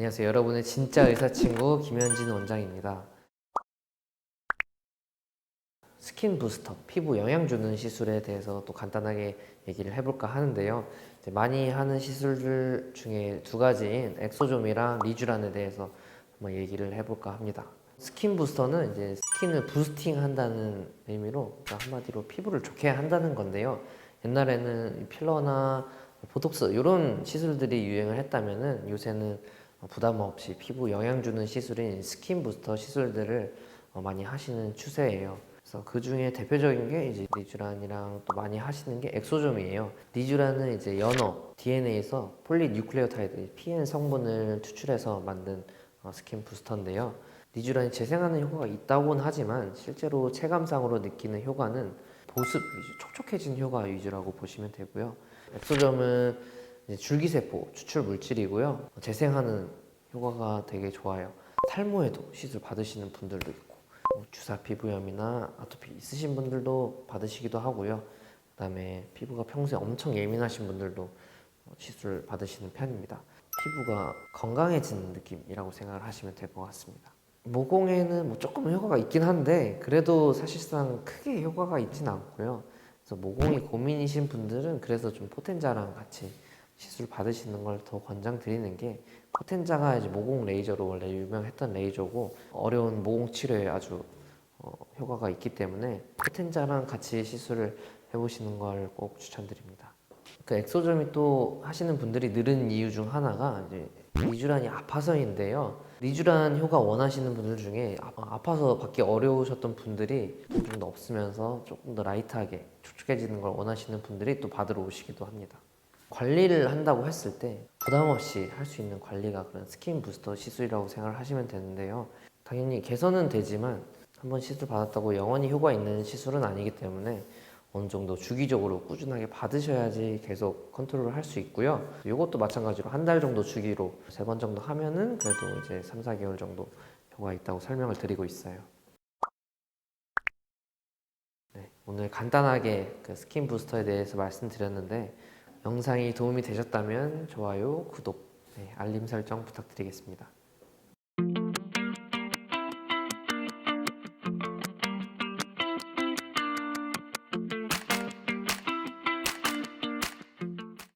안녕하세요. 여러분의 진짜 의사 친구 김현진 원장입니다. 스킨 부스터, 피부 영양 주는 시술에 대해서 또 간단하게 얘기를 해볼까 하는데요. 많이 하는 시술들 중에 두 가지인 엑소좀이랑 리쥬란에 대해서 한번 얘기를 해볼까 합니다. 스킨 부스터는 이제 스킨을 부스팅 한다는 의미로 그러니까 한마디로 피부를 좋게 한다는 건데요. 옛날에는 필러나 보톡스 이런 시술들이 유행을 했다면은 요새는 부담 없이 피부 영양 주는 시술인 스킨 부스터 시술들을 어, 많이 하시는 추세예요. 그래서 그 중에 대표적인 게 이제 리쥬란이랑 또 많이 하시는 게 엑소점이에요. 리쥬란은 이제 연어 DNA에서 폴리뉴클레오타이드 PN 성분을 추출해서 만든 어, 스킨 부스터인데요. 리쥬란이 재생하는 효과가 있다고는 하지만 실제로 체감상으로 느끼는 효과는 보습 위주, 촉촉해진 효과 위주라고 보시면 되고요. 엑소점은 줄기세포 추출 물질이고요. 재생하는 효과가 되게 좋아요. 탈모에도 시술 받으시는 분들도 있고 뭐 주사 피부염이나 아토피 있으신 분들도 받으시기도 하고요. 그다음에 피부가 평소에 엄청 예민하신 분들도 시술 받으시는 편입니다. 피부가 건강해지는 느낌이라고 생각을 하시면 될 것 같습니다. 모공에는 뭐 조금 효과가 있긴 한데 그래도 사실상 크게 효과가 있진 않고요. 그래서 모공이 고민이신 분들은 그래서 좀 포텐자랑 같이 시술 받으시는 걸 더 권장드리는 게 포텐자가 이제 모공 레이저로 원래 유명했던 레이저고 어려운 모공 치료에 아주 어, 효과가 있기 때문에 포텐자랑 같이 시술을 해보시는 걸 꼭 추천드립니다. 그 엑소점이 또 하시는 분들이 늘은 이유 중 하나가 이제 리쥬란이 아파서인데요. 리쥬란 효과 원하시는 분들 중에 아- 아파서 받기 어려우셨던 분들이 좀 더 없으면서 조금 더 라이트하게 촉촉해지는 걸 원하시는 분들이 또 받으러 오시기도 합니다. 관리를 한다고 했을 때 부담 없이 할 수 있는 관리가 그런 스킨 부스터 시술이라고 생각을 하시면 되는데요. 당연히 개선은 되지만 한번 시술 받았다고 영원히 효과 있는 시술은 아니기 때문에 어느 정도 주기적으로 꾸준하게 받으셔야지 계속 컨트롤을 할 수 있고요. 이것도 마찬가지로 한 달 정도 주기로 세 번 정도 하면은 그래도 이제 3, 4개월 정도 효과가 있다고 설명을 드리고 있어요. 네, 오늘 간단하게 그 스킨 부스터에 대해서 말씀드렸는데 영상이 도움이 되셨다면 좋아요, 구독, 네, 알림 설정 부탁드리겠습니다.